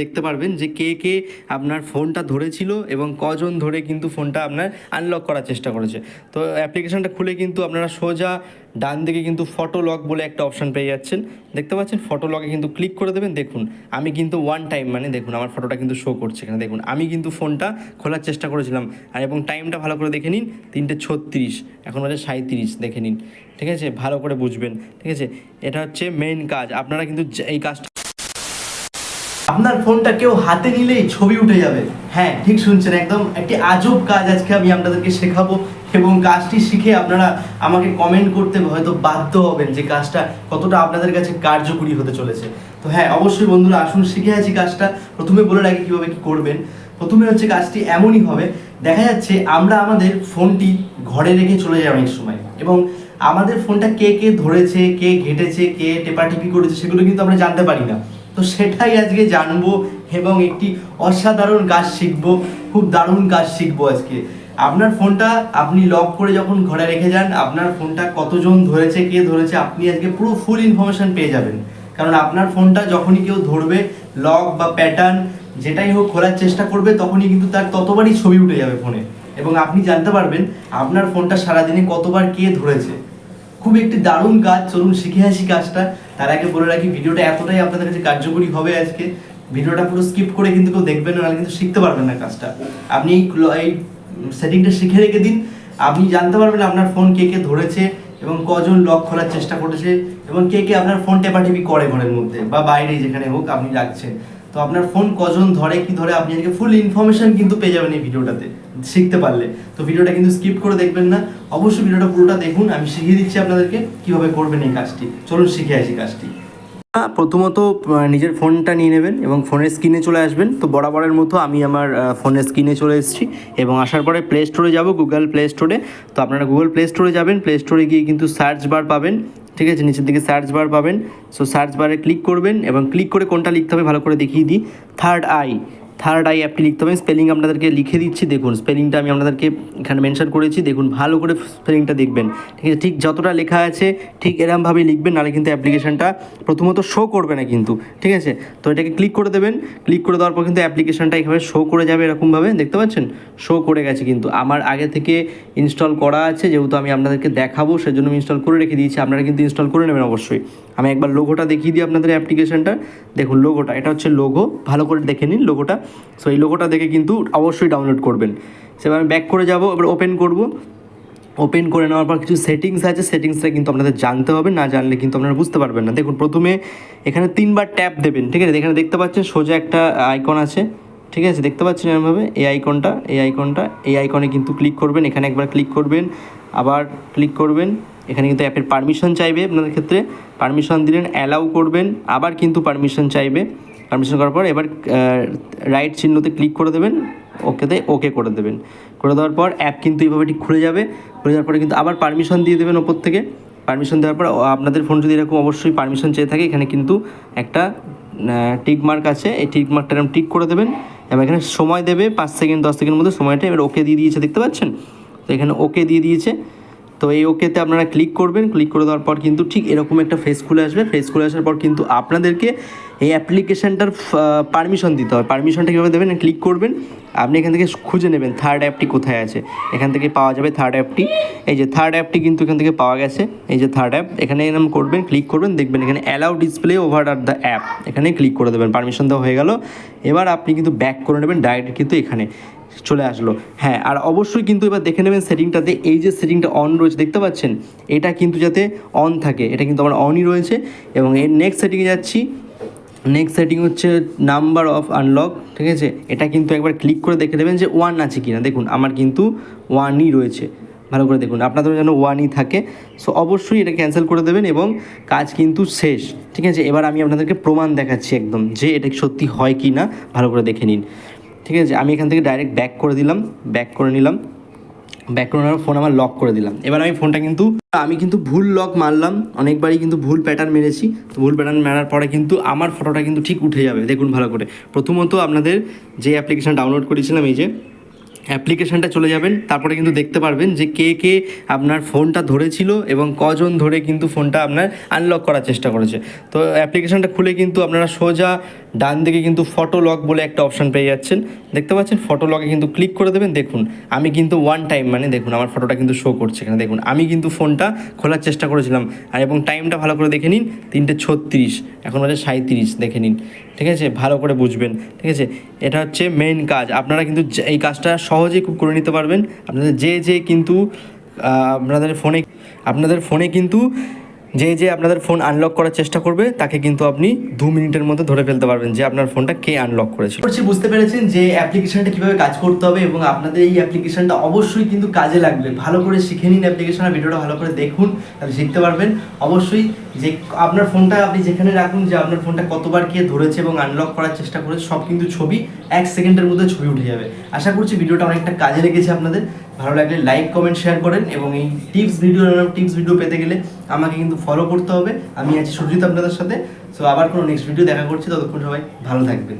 দেখতে পারবেন যে কে কে আপনার ফোনটা ধরেছিল এবং কজন ধরে কিন্তু ফোনটা আপনার আনলক করার চেষ্টা করেছে। তো অ্যাপ্লিকেশনটা খুলে কিন্তু আপনারা সোজা ডান দিকে কিন্তু ফটো লক বলে একটা অপশন পেয়ে যাচ্ছেন। দেখতে পাচ্ছেন ফটো লকে কিন্তু ক্লিক করে দেবেন, দেখুন। আমি কিন্তু ওয়ান টাইম মানে দেখুন, আমার ফটোটা কিন্তু শো করছে এখানে, দেখুন। আমি কিন্তু ফোনটা খোলার চেষ্টা করেছিলাম। আর এবং টাইমটা ভালো করে দেখে নিন, তিনটে ছত্রিশ, এখন বাজে সাঁত্রিশ দেখে নিন। ঠিক আছে? ভালো করে বুঝবেন। ঠিক আছে? এটা হচ্ছে মেইন কাজ। আপনারা কিন্তু এই কাজটা আপনার ফোনটা কেউ হাতে নিলেই ছবি উঠে যাবে। হ্যাঁ ঠিক শুনছেন, একদম একটি আজব কাজ আজকে আমি আপনাদেরকে শেখাবো এবং কাজটি শিখে আপনারা আমাকে কমেন্ট করতে হয়তো বাধ্য হবেন যে কাজটা কতটা আপনাদের কাছে কার্যকরী হতে চলেছে। তো হ্যাঁ অবশ্যই বন্ধুরা আসুন, শিখে আছি কাজটা। প্রথমে বলে রাখি কীভাবে কী করবেন। প্রথমে হচ্ছে কাজটি এমনই হবে, দেখা যাচ্ছে আমরা আমাদের ফোনটি ঘরে রেখে চলে যাই অনেক সময় এবং আমাদের ফোনটা কে কে ধরেছে, কে ঘেটেছে, কে টেপাটিপি করেছে সেগুলো কিন্তু আমরা জানতে পারি না। তো সেটাই আজকে জানব এবং একটি অসাধারণ কাজ শিখব, খুব দারুণ কাজ শিখব আজকে। আপনার ফোনটা আপনি লক করে যখন ঘরে রেখে যান, আপনার ফোনটা কতজন ধরেছে, কে ধরেছে, আপনি আজকে পুরো ফুল ইনফরমেশন পেয়ে যাবেন। কারণ আপনার ফোনটা যখনই কেউ ধরবে লক বা প্যাটার্ন যেটাই হোক খোলার চেষ্টা করবে, তখনই কিন্তু তার ততবারই ছবি উঠে যাবে ফোনে। এবং আপনি জানতে পারবেন আপনার ফোনটা সারাদিনে কতবার কে ধরেছে। খুব একটি দারুণ কাজ, চলুন শিখে আসি কাজটা। তার আগে বলে রাখি, ভিডিওটা এতটাই আপনাদের কাছে কার্যকরী হবে আজকে। ভিডিওটা পুরো স্কিপ করে কিন্তু কেউ দেখবেন না কিন্তু শিখতে পারবেন না কাজটা। আপনি এই সেটিংটা শিখে রেখে দিন। আপনি জানতে পারবেন আপনার ফোন কে কে ধরেছে এবং কজন লক খোলার চেষ্টা করেছে এবং কে কে আপনার ফোন টেপাটিপি করে ঘরের মধ্যে বা বাইরে যেখানে হোক আপনি রাখছেন। তো আপনার ফোন কজন ধরে, কি ধরে, আপনি আজকে ফুল ইনফরমেশন কিন্তু পেয়ে যাবেন এই ভিডিওটাতে শিখতে পারলে। তো ভিডিওটা কিন্তু স্কিপ করে দেখবেন না। অবশ্যই ভিডিওটা পুরোটা দেখুন। আমি শিখিয়ে দিচ্ছি আপনাদেরকে কীভাবে করবেন এই কাজটি। চলুন শিখে আসি কাজটি। প্রথমত নিজের ফোনটা নিয়ে নেবেন এবং ফোনের স্ক্রিনে চলে আসবেন। তো বরাবরের মতো আমি আমার ফোনের স্ক্রিনে চলে এসেছি এবং আসার পরে প্লে স্টোরে যাব গুগল প্লে স্টোরে তো আপনারা গুগল প্লে স্টোরে যাবেন। প্লে স্টোরে গিয়ে কিন্তু সার্চ বার পাবেন। ঠিক আছে? নিচের দিকে সার্চ বার পাবেন। সো সার্চ বারে ক্লিক করবেন এবং ক্লিক করে কোনটা লিখতে হবে ভালো করে দেখিয়ে দিই। থার্ড আই থার্ড আই অ্যাপটি লিখতে হবে। স্পেলিং আপনাদেরকে লিখে দিচ্ছি, দেখুন। স্পেলিংটা আমি আপনাদেরকে এখানে মেনশন করেছি, দেখুন, ভালো করে স্পেলিংটা দেখবেন। ঠিক আছে, ঠিক যতটা লেখা আছে, ঠিক এরমভাবেই লিখবেন, নাহলে কিন্তু অ্যাপ্লিকেশনটা প্রথমত শো করবে না কিন্তু। ঠিক আছে? তো এটাকে ক্লিক করে দেবেন। ক্লিক করে দেওয়ার পর কিন্তু অ্যাপ্লিকেশনটা এভাবে শো করে যাবে এরকমভাবে। দেখতে পাচ্ছেন? শো করে গেছে কিন্তু। আমার আগে থেকে ইনস্টল করা আছে, যেহেতু আমি আপনাদেরকে দেখাবো, সেজন্য আমি ইনস্টল করে রেখে দিয়েছি। আপনারা কিন্তু ইনস্টল করে নেবেন অবশ্যই। আমি একবার লোগোটা দেখিয়ে দিই আপনাদের অ্যাপ্লিকেশনটা দেখুন লোগোটা এটা হচ্ছে লোগো ভালো করে দেখে নিন লোগোটা সো এই লোগোটা দেখে কিন্তু অবশ্যই ডাউনলোড করবেন। সেবার আমি ব্যাক করে যাব, এবার ওপেন করব। ওপেন করে নেওয়ার পর কিছু সেটিংস আছে। সেটিংসটা কিন্তু আপনাদের জানতে হবে, না জানলে কিন্তু আপনারা বুঝতে পারবেন না। দেখুন, প্রথমে এখানে তিনবার ট্যাপ দেবেন, ঠিক আছে? এখানে দেখতে পাচ্ছেন সোজা একটা আইকন আছে, ঠিক আছে? দেখতে পাচ্ছেন এরমভাবে? এই আইকনটা এই আইকনটা এই আইকনে কিন্তু ক্লিক করবেন। এখানে একবার ক্লিক করবেন, আবার ক্লিক করবেন। এখানে কিন্তু অ্যাপের পারমিশন চাইবে আপনাদের ক্ষেত্রে। পারমিশন দিলেন অ্যালাউ করবেন, আবার কিন্তু পারমিশন চাইবে। পারমিশন করার পর এবার রাইট চিহ্নতে ক্লিক করে দেবেন ওকেতে ওকে করে দেবেন। করে দেওয়ার পর অ্যাপ কিন্তু এইভাবে ঠিক খুলে যাবে। খুলে যাওয়ার পরে কিন্তু আবার পারমিশন দিয়ে দেবেন ওপর থেকে। পারমিশন দেওয়ার পর আপনাদের ফোন যদি এরকম অবশ্যই পারমিশন চেয়ে থাকে, এখানে কিন্তু একটা টিক মার্ক আছে। এই টিক মার্কটা এরকম টিক করে দেবেন। এবং এখানে সময় দেবে, পাঁচ সেকেন্ড, দশ সেকেন্ডের মধ্যে সময়টা এবার ওকে দিয়ে দিয়েছে, দেখতে পাচ্ছেন? তো এখানে ওকে দিয়ে দিয়েছে। তো এই ওকেতে আপনারা ক্লিক করবেন। ক্লিক করে দেওয়ার পর কিন্তু ঠিক এরকম একটা ফেস খুলে আসবে। ফেস খুলে আসার পর কিন্তু আপনাদেরকে এই অ্যাপ্লিকেশানটার পারমিশন দিতে হয় পারমিশনটা কীভাবে দেবেন? ক্লিক করবেন। আপনি এখান থেকে খুঁজে নেবেন থার্ড অ্যাপটি কোথায় আছে। এখান থেকে পাওয়া যাবে থার্ড অ্যাপটি এই যে থার্ড অ্যাপটি কিন্তু এখান থেকে পাওয়া গেছে। এই যে থার্ড অ্যাপ এখানে এরকম করবেন ক্লিক করবেন। দেখবেন এখানে অ্যালাউ ডিসপ্লে ওভার আর দ্য অ্যাপ এখানে ক্লিক করে দেবেন। পারমিশন দেওয়া হয়ে গেল। এবার আপনি কিন্তু ব্যাক করে নেবেন। ডাইরেক্ট কিন্তু এখানে। চলে আসলো। হ্যাঁ আর অবশ্যই কিন্তু এবার দেখে নেবেন সেটিংটাতে এই যে সেটিংটা অন রয়েছে, দেখতে পাচ্ছেন? এটা কিন্তু যাতে অন থাকে, এটা কিন্তু আমার অনই রয়েছে। এবং এর নেক্সট সেটিংয়ে যাচ্ছি। নেক্সট সেটিং হচ্ছে নাম্বার অফ আনলক ঠিক আছে? এটা কিন্তু একবার ক্লিক করে দেখে নেবেন যে ওয়ান আছে কি না দেখুন, আমার কিন্তু ওয়ানই রয়েছে। ভালো করে দেখুন, আপনাদের যেন ওয়ানই থাকে। সো অবশ্যই এটা ক্যান্সেল করে দেবেন এবং কাজ কিন্তু শেষ, ঠিক আছে? এবার আমি আপনাদেরকে প্রমাণ দেখাচ্ছি একদম যে এটা সত্যি হয় কি না ভালো করে দেখে নিন। ঠিক আছে? আমি এখান থেকে ডাইরেক্ট ব্যাক করে দিলাম ব্যাক করে নিলাম। ব্যাক করে নেওয়ার ফোন আমার লক করে দিলাম। এবার আমি ফোনটা কিন্তু, আমি কিন্তু ভুল লক মারলাম। অনেকবারই কিন্তু ভুল প্যাটার্ন মেরেছি। তো ভুল প্যাটার্ন মারার পরে কিন্তু আমার ফটোটা কিন্তু ঠিক উঠে যাবে। দেখুন ভালো করে। প্রথমত আপনাদের যে অ্যাপ্লিকেশান ডাউনলোড করেছিলাম, এই যে অ্যাপ্লিকেশনটা চলে যাবেন। তারপরে কিন্তু দেখতে পারবেন যে কে কে আপনার ফোনটা ধরেছিল এবং কজন ধরে কিন্তু ফোনটা আপনার আনলক করার চেষ্টা করেছে। তো অ্যাপ্লিকেশনটা খুলে কিন্তু আপনারা সোজা ডান দিকে কিন্তু ফটো লক বলে একটা অপশন পেয়ে যাচ্ছেন। দেখতে পাচ্ছেন ফটো লকে কিন্তু ক্লিক করে দেবেন, দেখুন। আমি কিন্তু ওয়ান টাইম মানে দেখুন, আমার ফটোটা কিন্তু শো করছে এখানে, দেখুন। আমি কিন্তু ফোনটা খোলার চেষ্টা করেছিলাম, আর এবং টাইমটা ভালো করে দেখে নিন, তিনটে ছত্রিশ, এখন বাজে সাঁত্রিশ দেখে নিন। ঠিক আছে? ভালো করে বুঝবেন। ঠিক আছে? এটা হচ্ছে মেন কাজ। আপনারা কিন্তু এই কাজটা সহজেই খুব করে নিতে পারবেন। আপনাদের যে যে কিন্তু আপনাদের ফোনে আপনাদের ফোনে কিন্তু যে যে আপনাদের ফোন আনলক করার চেষ্টা করবে, তাকে কিন্তু আপনি দু মিনিটের মধ্যে ধরে ফেলতে পারবেন যে আপনার ফোনটা কে আনলক করেছিল করছি বুঝতে পেরেছেন যে অ্যাপ্লিকেশনটা কীভাবে কাজ করতে হবে এবং আপনাদের এই অ্যাপ্লিকেশনটা অবশ্যই কিন্তু কাজে লাগবে। ভালো করে শিখে নিন অ্যাপ্লিকেশন আর ভিডিওটা ভালো করে দেখুন, তাহলে শিখতে পারবেন। অবশ্যই যে আপনার ফোনটা আপনি যেখানে রাখুন যে আপনার ফোনটা কতবার কে ধরেছে এবং আনলক করার চেষ্টা করেছে সব কিন্তু ছবি এক সেকেন্ডের মধ্যে ছবি উঠে যাবে। আশা করছি ভিডিওটা অনেকটা কাজে লেগেছে আপনাদের। ভালো লাগলে লাইক কমেন্ট শেয়ার করেন এবং এই টিপস ভিডিও টিপস ভিডিও পেতে গেলে আমাকে কিন্তু ফলো করতে হবে। আমি আছি সুরজিৎ আপনাদের সাথে। সো আবার কোনো নেক্সট ভিডিও দেখা করছি। ততক্ষণ সবাই ভালো থাকবেন।